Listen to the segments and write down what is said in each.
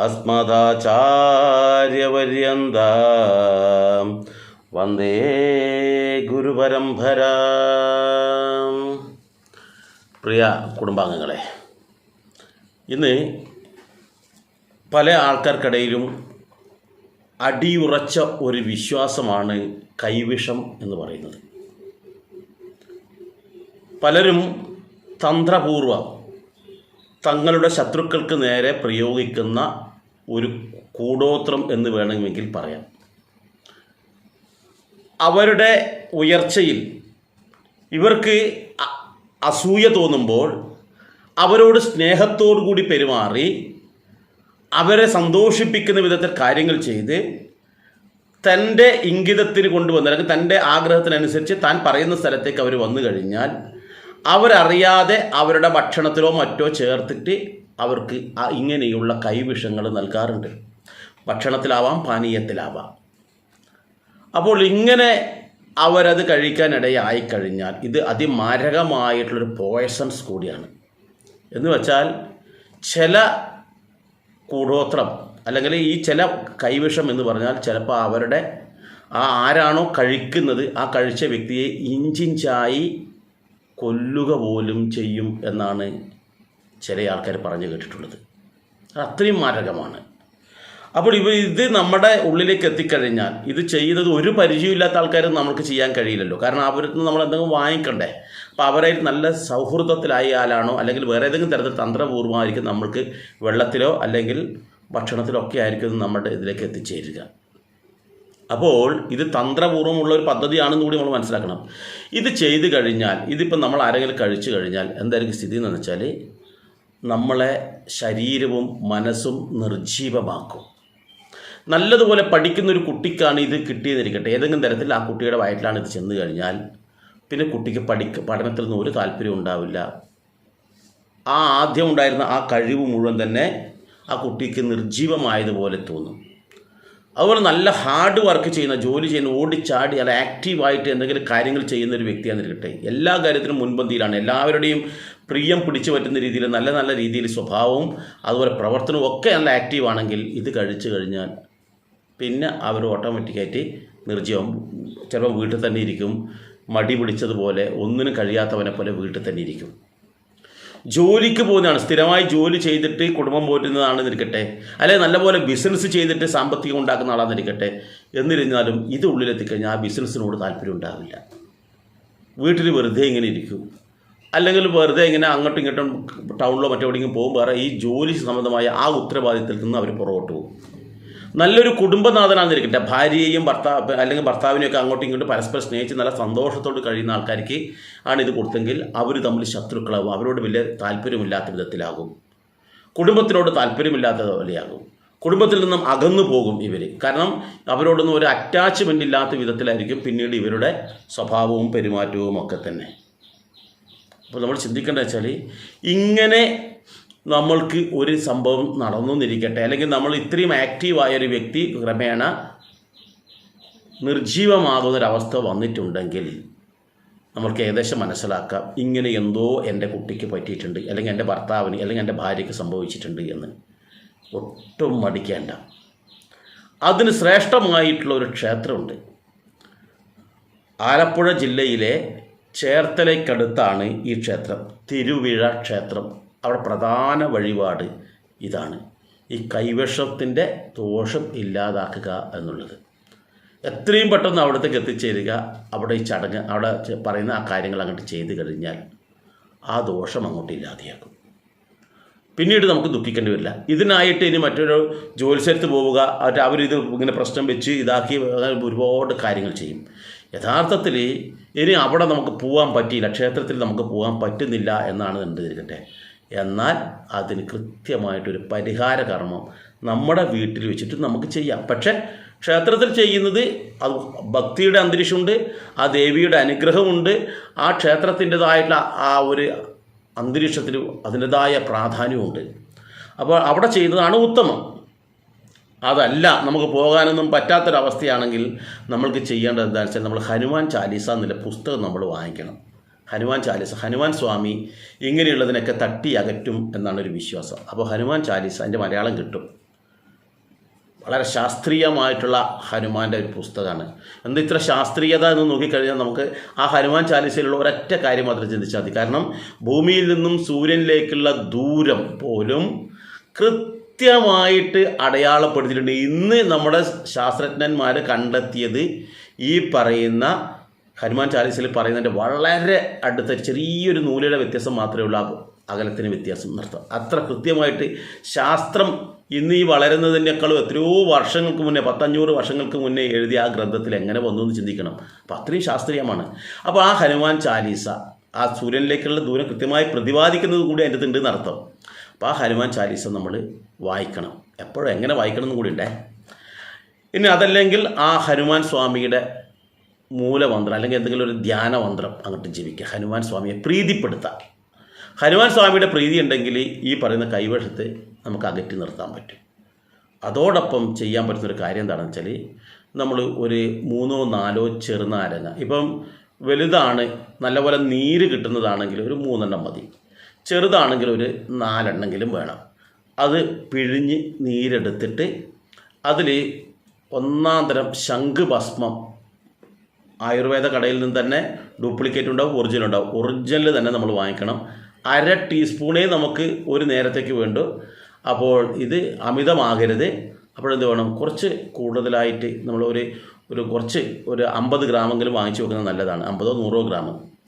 അസ്മദാചാര്യപര്യന്താം. വന്ദേ ഗുരുപരംഭര പ്രിയ കുടുംബാംഗങ്ങളെ ഇന്ന് പല ആൾക്കാർക്കിടയിലും അടിയുറച്ച ഒരു വിശ്വാസമാണ് കൈവിഷം എന്ന് പറയുന്നത്. പലരും തന്ത്രപൂർവം തങ്ങളുടെ ശത്രുക്കൾക്ക് നേരെ പ്രയോഗിക്കുന്ന ഒരു കൂടോത്രം എന്ന് വേണമെങ്കിൽ പറയാം. അവരുടെ ഉയർച്ചയിൽ ഇവർക്ക് അസൂയ തോന്നുമ്പോൾ അവരോട് സ്നേഹത്തോടു കൂടി പെരുമാറി അവരെ സന്തോഷിപ്പിക്കുന്ന വിധത്തിൽ കാര്യങ്ങൾ ചെയ്ത് തന്റെ ഇംഗിതത്തിന് കൊണ്ടുവന്ന് അല്ലെങ്കിൽ തന്റെ ആഗ്രഹത്തിനനുസരിച്ച് താൻ പറയുന്ന സ്ഥലത്തേക്ക് അവർ വന്നു കഴിഞ്ഞാൽ അവരറിയാതെ അവരുടെ ഭക്ഷണത്തിലോ മറ്റോ ചേർത്തിട്ട് അവർക്ക് ഇങ്ങനെയുള്ള കൈവിഷങ്ങൾ നൽകാറുണ്ട്. ഭക്ഷണത്തിലാവാം പാനീയത്തിലാവാം. അപ്പോൾ ഇങ്ങനെ അവരത് കഴിക്കാനിടയായി കഴിഞ്ഞാൽ ഇത് അതിമാരകമായിട്ടുള്ളൊരു പോയസൺസ് കൂടിയാണ്. എന്ന് വെച്ചാൽ ചില കൂടോത്രം അല്ലെങ്കിൽ ഈ ചില കൈവിഷം എന്ന് പറഞ്ഞാൽ ചിലപ്പോൾ അവരുടെ ആ ആരാണോ കഴിക്കുന്നത് ആ കഴിച്ച വ്യക്തിയെ ഇഞ്ചിഞ്ചായി കൊല്ലുക പോലും ചെയ്യും എന്നാണ് ചില ആൾക്കാർ പറഞ്ഞു കേട്ടിട്ടുള്ളത്. അത് അത്രയും മാരകമാണ്. അപ്പോൾ ഇവ ഇത് നമ്മുടെ ഉള്ളിലേക്ക് എത്തിക്കഴിഞ്ഞാൽ ഇത് ചെയ്യുന്നത് ഒരു പരിചയമില്ലാത്ത ആൾക്കാരും നമുക്ക് ചെയ്യാൻ കഴിയില്ലല്ലോ. കാരണം അവരിൽ നിന്ന് നമ്മൾ എന്തെങ്കിലും വാങ്ങിക്കണ്ടേ? അപ്പോൾ അവരെ നല്ല സൗഹൃദത്തിലായാലാണോ അല്ലെങ്കിൽ വേറെ ഏതെങ്കിലും തരത്തിൽ തന്ത്രപൂർവമായിരിക്കും നമ്മൾക്ക് വെള്ളത്തിലോ അല്ലെങ്കിൽ ഭക്ഷണത്തിലോ ഒക്കെ ആയിരിക്കും നമ്മുടെ ഇതിലേക്ക് എത്തിച്ചേരുക. അപ്പോൾ ഇത് തന്ത്രപൂർവമുള്ള ഒരു പദ്ധതിയാണെന്ന് കൂടി നമ്മൾ മനസ്സിലാക്കണം. ഇത് ചെയ്തു കഴിഞ്ഞാൽ ഇതിപ്പോൾ നമ്മൾ ആരെങ്കിലും കഴിച്ചു കഴിഞ്ഞാൽ എന്തായിരിക്കും സ്ഥിതി എന്ന് വെച്ചാൽ നമ്മളെ ശരീരവും മനസ്സും നിർജീവമാക്കും നല്ലതുപോലെ പഠിക്കുന്ന ഒരു കുട്ടിക്കാണ് ഇത് കിട്ടിയെന്നിരിക്കട്ടെ ഏതെങ്കിലും തരത്തിൽ ആ കുട്ടിയുടെ വയറ്റിലാണ് ഇത് ചെന്ന് കഴിഞ്ഞാൽ പിന്നെ കുട്ടിക്ക് പഠിക്ക പഠനത്തിൽ നിന്ന് ഒരു താല്പര്യം ഉണ്ടാവില്ല. ആ ആദ്യം ഉണ്ടായിരുന്ന ആ കഴിവ് മുഴുവൻ തന്നെ ആ കുട്ടിക്ക് നിർജീവമായതുപോലെ തോന്നും. അതുപോലെ നല്ല ഹാർഡ് വർക്ക് ചെയ്യുന്ന ജോലി ചെയ്യുന്ന ഓടിച്ചാടി അല്ല ആക്റ്റീവായിട്ട് എന്തെങ്കിലും കാര്യങ്ങൾ ചെയ്യുന്ന ഒരു വ്യക്തിയാണെന്നിരിക്കട്ടെ. എല്ലാ കാര്യത്തിനും മുൻപന്തിയിലാണ്. എല്ലാവരുടെയും പ്രിയം പിടിച്ചു പറ്റുന്ന രീതിയിൽ നല്ല നല്ല രീതിയിൽ സ്വഭാവവും അതുപോലെ പ്രവർത്തനവും ഒക്കെ നല്ല ആക്റ്റീവ് ആണെങ്കിൽ ഇത് കഴിച്ചു കഴിഞ്ഞാൽ പിന്നെ അവർ ഓട്ടോമാറ്റിക്കായിട്ട് നിർജീവം. ചിലപ്പോൾ വീട്ടിൽ തന്നെ ഇരിക്കും. മടി പിടിച്ചതുപോലെ ഒന്നിനും കഴിയാത്തവനെ പോലെ വീട്ടിൽ തന്നെ ഇരിക്കും. ജോലിക്ക് പോകുന്നതാണ്. സ്ഥിരമായി ജോലി ചെയ്തിട്ട് കുടുംബം പോറ്റുന്നതാണെന്നിരിക്കട്ടെ അല്ലെങ്കിൽ നല്ലപോലെ ബിസിനസ് ചെയ്തിട്ട് സാമ്പത്തികം ഉണ്ടാക്കുന്ന ആളാണെന്നിരിക്കട്ടെ എന്നിരുന്നാലും ഇത് ഉള്ളിലെത്തിക്കഴിഞ്ഞാൽ ആ ബിസിനസ്സിനോട് താല്പര്യം ഉണ്ടാവില്ല. വീട്ടിൽ വെറുതെ ഇങ്ങനെ ഇരിക്കും. അല്ലെങ്കിൽ വെറുതെ ഇങ്ങനെ അങ്ങോട്ടും ഇങ്ങോട്ടും ടൗണിലോ മറ്റെവിടെയെങ്കിലും പോകും വേറെ ഈ ജോലി സംബന്ധമായ ആ ഉത്തരവാദിത്തത്തിൽ നിന്ന് അവർ പുറകോട്ട് പോകും. നല്ലൊരു കുടുംബനാഥനാണെന്നിരിക്കട്ടെ ഭാര്യയെയും ഭർത്താവ് അല്ലെങ്കിൽ ഭർത്താവിനെയൊക്കെ അങ്ങോട്ടും ഇങ്ങോട്ടും പരസ്പരം സ്നേഹിച്ച് നല്ല സന്തോഷത്തോട് കഴിയുന്ന ആൾക്കാർക്ക് ആണ് ഇത് കൊടുത്തെങ്കിൽ അവർ തമ്മിൽ ശത്രുക്കളാവും അവരോട് വലിയ താല്പര്യമില്ലാത്ത വിധത്തിലാകും. കുടുംബത്തിനോട് താല്പര്യമില്ലാത്ത പോലെയാകും. കുടുംബത്തിൽ നിന്നും അകന്നു പോകും ഇവർ കാരണം അവരോടൊന്നും ഒരു അറ്റാച്ച്മെന്റ് ഇല്ലാത്ത വിധത്തിലായിരിക്കും പിന്നീട് ഇവരുടെ സ്വഭാവവും പെരുമാറ്റവും ഒക്കെ തന്നെ. അപ്പോൾ നമ്മൾ ചിന്തിക്കേണ്ടത് വെച്ചാൽ ഇങ്ങനെ നമ്മൾക്ക് ഒരു സംഭവം നടന്നുന്നിരിക്കട്ടെ. അല്ലെങ്കിൽ നമ്മൾ ഇത്രയും ആക്റ്റീവായ ഒരു വ്യക്തി ക്രമേണ നിർജീവമാകുന്നൊരവസ്ഥ വന്നിട്ടുണ്ടെങ്കിൽ നമ്മൾക്ക് ഏകദേശം മനസ്സിലാക്കാം ഇങ്ങനെ എന്തോ എന്റെ കുട്ടിക്ക് പറ്റിയിട്ടുണ്ട് അല്ലെങ്കിൽ എന്റെ ഭർത്താവിന് അല്ലെങ്കിൽ എന്റെ ഭാര്യയ്ക്ക് സംഭവിച്ചിട്ടുണ്ട് എന്ന്. ഒട്ടും മടിക്കേണ്ട. അതിന് ശ്രേഷ്ഠമായിട്ടുള്ള ഒരു ക്ഷേത്രമുണ്ട്. ആലപ്പുഴ ജില്ലയിലെ ചേർത്തലയ്ക്കടുത്താണ് ഈ ക്ഷേത്രം. തിരുവിഴ ക്ഷേത്രം. അവിടെ പ്രധാന വഴിപാട് ഇതാണ്. ഈ കൈവശത്തിന്റെ ദോഷം ഇല്ലാതാക്കുക എന്നുള്ളത്. എത്രയും പെട്ടെന്ന് അവിടത്തേക്ക് എത്തിച്ചേരുക. അവിടെ ഈ ചടങ്ങ് അവിടെ പറയുന്ന ആ കാര്യങ്ങൾ അങ്ങോട്ട് ചെയ്ത് കഴിഞ്ഞാൽ ആ ദോഷം അങ്ങോട്ട് ഇല്ലാതെയാക്കും. പിന്നീട് നമുക്ക് ദുഃഖിക്കേണ്ടി വരില്ല. ഇതിനായിട്ട് ഇനി മറ്റൊരു ജോലിസ്ഥലത്ത് പോവുക. അവർ അവരിത് ഇങ്ങനെ പ്രശ്നം വെച്ച് ഇതാക്കി ഒരുപാട് കാര്യങ്ങൾ ചെയ്യും. യഥാർത്ഥത്തിൽ ഇനി അവിടെ നമുക്ക് പോകാൻ പറ്റിയില്ല ക്ഷേത്രത്തിൽ നമുക്ക് പോകാൻ പറ്റുന്നില്ല എന്നാണ് കണ്ടിരിക്കട്ടെ എന്നാൽ അതിന് കൃത്യമായിട്ടൊരു പരിഹാര കർമ്മം നമ്മുടെ വീട്ടിൽ വെച്ചിട്ട് നമുക്ക് ചെയ്യാം. പക്ഷേ ക്ഷേത്രത്തിൽ ചെയ്യുന്നത് അത് ഭക്തിയുടെ അന്തരീക്ഷമുണ്ട് ആ ദേവിയുടെ അനുഗ്രഹമുണ്ട് ആ ക്ഷേത്രത്തിന്റെതായിട്ടുള്ള ആ ഒരു അന്തരീക്ഷത്തിന് അതിന്റെതായ പ്രാധാന്യമുണ്ട്. അപ്പോൾ അവിടെ ചെയ്യുന്നതാണ് ഉത്തമം. അതല്ല നമുക്ക് പോകാനൊന്നും പറ്റാത്തൊരവസ്ഥയാണെങ്കിൽ നമ്മൾക്ക് ചെയ്യേണ്ടത് എന്താണെന്ന് വെച്ചാൽ നമ്മൾ ഹനുമാൻ ചാലീസ എന്നുള്ള പുസ്തകം നമ്മൾ വാങ്ങിക്കണം. ഹനുമാൻ ചാലീസ ഹനുമാൻ സ്വാമി ഇങ്ങനെയുള്ളതിനൊക്കെ തട്ടി അകറ്റും എന്നാണ് ഒരു വിശ്വാസം. അപ്പോൾ ഹനുമാൻ ചാലീസ അതിന്റെ മലയാളം കിട്ടും. വളരെ ശാസ്ത്രീയമായിട്ടുള്ള ഹനുമാന്റെ ഒരു പുസ്തകമാണ്. എന്താ ഇത്ര ശാസ്ത്രീയത എന്ന് നോക്കിക്കഴിഞ്ഞാൽ നമുക്ക് ആ ഹനുമാൻ ചാലീസയിലുള്ള ഒരൊറ്റ കാര്യം മാത്രം ചിന്തിച്ചാൽ മതി. കാരണം ഭൂമിയിൽ നിന്നും സൂര്യനിലേക്കുള്ള ദൂരം പോലും കൃത്യമായിട്ട് അടയാളപ്പെടുത്തിയിട്ടുണ്ട്. ഇന്ന് നമ്മുടെ ശാസ്ത്രജ്ഞന്മാർ കണ്ടെത്തിയത് ഈ പറയുന്ന ഹനുമാൻ ചാലീസിൽ പറയുന്നതിന്റെ വളരെ അടുത്ത ചെറിയൊരു നൂലയുടെ വ്യത്യാസം മാത്രമേ ഉള്ളൂ. അകലത്തിന് വ്യത്യാസം നിർത്താം. അത്ര കൃത്യമായിട്ട് ശാസ്ത്രം ഇന്ന് ഈ വളരുന്നതിനേക്കാളും എത്രയോ വർഷങ്ങൾക്ക് മുന്നേ പത്തഞ്ഞൂറ് വർഷങ്ങൾക്ക് മുന്നേ എഴുതിയ ആ ഗ്രന്ഥത്തിൽ എങ്ങനെ വന്നു എന്ന് ചിന്തിക്കണം. അപ്പോൾ അത്രയും ശാസ്ത്രീയമാണ്. അപ്പോൾ ആ ഹനുമാൻ ചാലീസ ആ സൂര്യനിലേക്കുള്ള ദൂരം കൃത്യമായി പ്രതിപാദിക്കുന്നത് കൂടി അതിന്റെ ഉണ്ട് എന്നർത്ഥം. അപ്പോൾ ആ ഹനുമാൻ ചാലീസ നമ്മൾ വായിക്കണം. എപ്പോഴും എങ്ങനെ വായിക്കണം എന്നും കൂടി ഉണ്ടേ ഇനി അതല്ലെങ്കിൽ ആ ഹനുമാൻ സ്വാമിയുടെ മൂലമന്ത്രം അല്ലെങ്കിൽ എന്തെങ്കിലും ഒരു ധ്യാനമന്ത്രം അങ്ങോട്ട് ജീവിക്കുക. ഹനുമാൻ സ്വാമിയെ പ്രീതിപ്പെടുത്താം ഹനുമാൻ സ്വാമിയുടെ പ്രീതി ഉണ്ടെങ്കിൽ ഈ പറയുന്ന കൈവശത്തെ നമുക്ക് അകറ്റി നിർത്താൻ പറ്റും. അതോടൊപ്പം ചെയ്യാൻ പറ്റുന്നൊരു കാര്യം എന്താണെന്ന് വെച്ചാൽ നമ്മൾ ഒരു മൂന്നോ നാലോ ചെറുനാരങ്ങ. ഇപ്പം വലുതാണ് നല്ലപോലെ നീര് കിട്ടുന്നതാണെങ്കിൽ ഒരു മൂന്നെണ്ണം മതി. ചെറുതാണെങ്കിൽ ഒരു നാലെണ്ണെങ്കിലും വേണം. അത് പിഴിഞ്ഞ് നീരെടുത്തിട്ട് അതിൽ ഒന്നാം തരം ശംഖുഭസ്മം ആയുർവേദ കടയിൽ നിന്ന് തന്നെ ഡ്യൂപ്ലിക്കേറ്റ് ഉണ്ടാവും ഒറിജിനൽ ഉണ്ടാവും. ഒറിജിനൽ തന്നെ നമ്മൾ വാങ്ങിക്കണം. അര ടീസ്പൂണേ നമുക്ക് ഒരു നേരത്തേക്ക് വേണ്ടു. അപ്പോൾ ഇത് അമിതമാകരുത്. അപ്പോഴെന്ത് വേണം? കുറച്ച് കൂടുതലായിട്ട് നമ്മൾ ഒരു ഒരു കുറച്ച് ഒരു അമ്പത് ഗ്രാമെങ്കിലും വാങ്ങിച്ചു വെക്കുന്നത് നല്ലതാണ്. അമ്പതോ നൂറോ ഗ്രാം.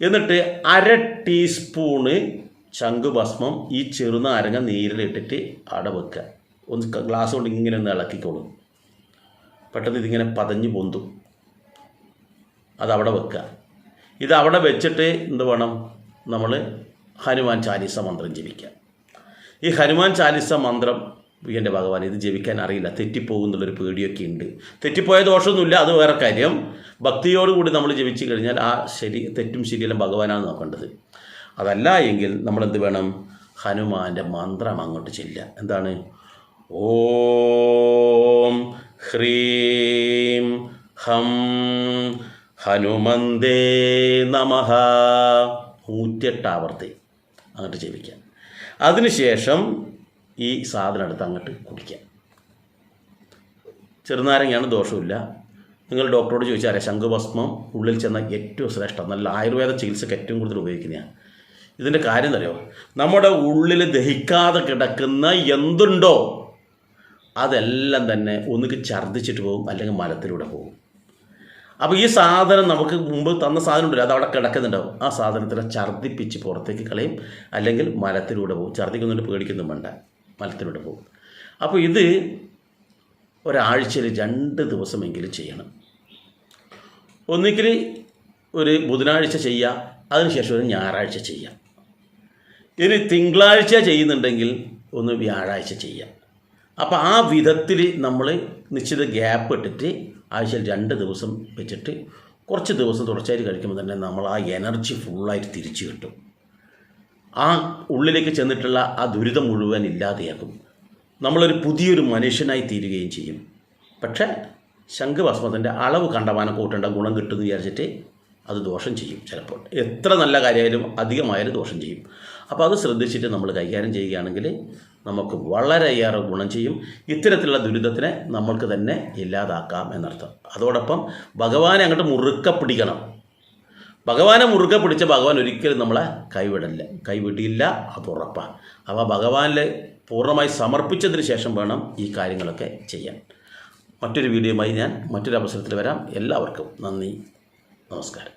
എന്നിട്ട് അര ടീസ്പൂണ് ശംഖുഭസ്മം ഈ ചെറുനാരങ്ങ നീരിലിട്ടിട്ട് അട വെക്കുക. ഒന്ന് ഗ്ലാസ് കൊണ്ട് ഇങ്ങനെ ഒന്ന് ഇളക്കിക്കോളും. പെട്ടെന്ന് ഇതിങ്ങനെ പതഞ്ഞ് പൊന്തും. അതവിടെ വെക്കുക. ഇത് അവിടെ വെച്ചിട്ട് എന്ത് വേണം? നമ്മൾ ഹനുമാൻ ചാലീസ മന്ത്രം ജപിക്കുക. ഈ ഹനുമാൻ ചാലീസ മന്ത്രം എന്റെ ഭഗവാൻ ഇത് ജപിക്കാൻ അറിയില്ല. തെറ്റിപ്പോകുന്നുള്ളൊരു പേടിയൊക്കെ ഉണ്ട്. തെറ്റിപ്പോയ ദോഷമൊന്നുമില്ല അത് വേറെ കാര്യം. ഭക്തിയോടുകൂടി നമ്മൾ ജപിച്ചു കഴിഞ്ഞാൽ ആ ശരി തെറ്റും ശരിയെല്ലാം ഭഗവാനാണ് നോക്കേണ്ടത്. അതല്ല എങ്കിൽ നമ്മളെന്ത് വേണം? ഹനുമാന്റെ മന്ത്രം അങ്ങോട്ട് ചെല്ലുക. എന്താണ്? ഓം ഹ്രീം ഹം ഹനുമന്തേ നമ. നൂറ്റെട്ട് ആവർത്തി അങ്ങോട്ട് ജപിക്കാം അതിനുശേഷം ഈ സാധനം എടുത്ത് അങ്ങോട്ട് കുടിക്കാം. ചെറുനാരങ്ങയാണ് ദോഷമില്ല നിങ്ങൾ ഡോക്ടറോട് ചോദിച്ചാൽ അറിയാം ശംഖുഭസ്മം ഉള്ളിൽ ചെന്ന ഏറ്റവും ശ്രേഷ്ഠം നല്ല ആയുർവേദ ചികിത്സയ്ക്ക് ഏറ്റവും കൂടുതൽ ഉപയോഗിക്കുന്നതാണ് ഇതിന്റെ കാര്യം അറിയോ? നമ്മുടെ ഉള്ളിൽ ദഹിക്കാതെ കിടക്കുന്ന എന്തുണ്ടോ അതെല്ലാം തന്നെ ഒന്നുകിൽ ഛർദ്ദിച്ചിട്ട് പോകും അല്ലെങ്കിൽ മലത്തിലൂടെ പോകും. അപ്പോൾ ഈ സാധനം നമുക്ക് മുമ്പ് തന്ന സാധനം ഉണ്ടല്ലോ അത് അവിടെ കിടക്കുന്നുണ്ടാവും. ആ സാധനത്തിനെ ഛർദ്ദിപ്പിച്ച് പുറത്തേക്ക് കളയും അല്ലെങ്കിൽ മലത്തിലൂടെ പോകും. ഛർദ്ദിക്കുന്നുണ്ട് പേടിക്കുന്നും വേണ്ട മലത്തിലൂടെ പോകും. അപ്പോൾ ഇത് ഒരാഴ്ചയിൽ രണ്ട് ദിവസമെങ്കിലും ചെയ്യണം. ഒന്നുകിൽ ഒരു ബുധനാഴ്ച ചെയ്യാം അതിനുശേഷം ഒരു ഞായറാഴ്ച ചെയ്യാം ഇനി തിങ്കളാഴ്ച ചെയ്യുന്നുണ്ടെങ്കിൽ ഒന്ന് വ്യാഴാഴ്ച ചെയ്യാം അപ്പോൾ ആ വിധത്തിൽ നമ്മൾ നിശ്ചിത ഗ്യാപ്പ് ഇട്ടിട്ട് ആഴ്ചയിൽ രണ്ട് ദിവസം വെച്ചിട്ട് കുറച്ച് ദിവസം തുടർച്ചയായിട്ട് കഴിക്കുമ്പോൾ തന്നെ നമ്മൾ ആ എനർജി ഫുള്ളായിട്ട് തിരിച്ചു കിട്ടും. ആ ഉള്ളിലേക്ക് ചെന്നിട്ടുള്ള ആ ദുരിതം മുഴുവൻ ഇല്ലാതെയാക്കും നമ്മളൊരു പുതിയൊരു മനുഷ്യനായി തീരുകയും ചെയ്യും. പക്ഷേ ശംഖുഭസ്മത്തിന്റെ അളവ് കണ്ടമാനം കൂട്ടേണ്ട ഗുണം കിട്ടുമെന്ന് വിചാരിച്ചിട്ട് അത് ദോഷം ചെയ്യും ചിലപ്പോൾ. എത്ര നല്ല കാര്യമായാലും അധികമായാലും ദോഷം ചെയ്യും. അപ്പോൾ അത് ശ്രദ്ധിച്ചിട്ട് നമ്മൾ കൈകാര്യം ചെയ്യുകയാണെങ്കിൽ നമുക്ക് വളരെയേറെ ഗുണം ചെയ്യും. ഇത്തരത്തിലുള്ള ദുരിതത്തിനെ നമ്മൾക്ക് തന്നെ ഇല്ലാതാക്കാം എന്നർത്ഥം. അതോടൊപ്പം ഭഗവാനെ അങ്ങോട്ട് മുറുക്ക പിടിക്കണം. ഭഗവാനെ മുറുകെ പിടിച്ച ഭഗവാൻ ഒരിക്കലും നമ്മളെ കൈവിടില്ല കൈവിടില്ല അത് ഉറപ്പാണ്. അപ്പോൾ ഭഗവാനിൽ പൂർണമായി സമർപ്പിച്ചതിന് ശേഷം വേണം ഈ കാര്യങ്ങളൊക്കെ ചെയ്യാൻ. മറ്റൊരു വീഡിയോയുമായി ഞാൻ മറ്റൊരു അവസരത്തിൽ വരാം. എല്ലാവർക്കും നന്ദി. നമസ്കാരം.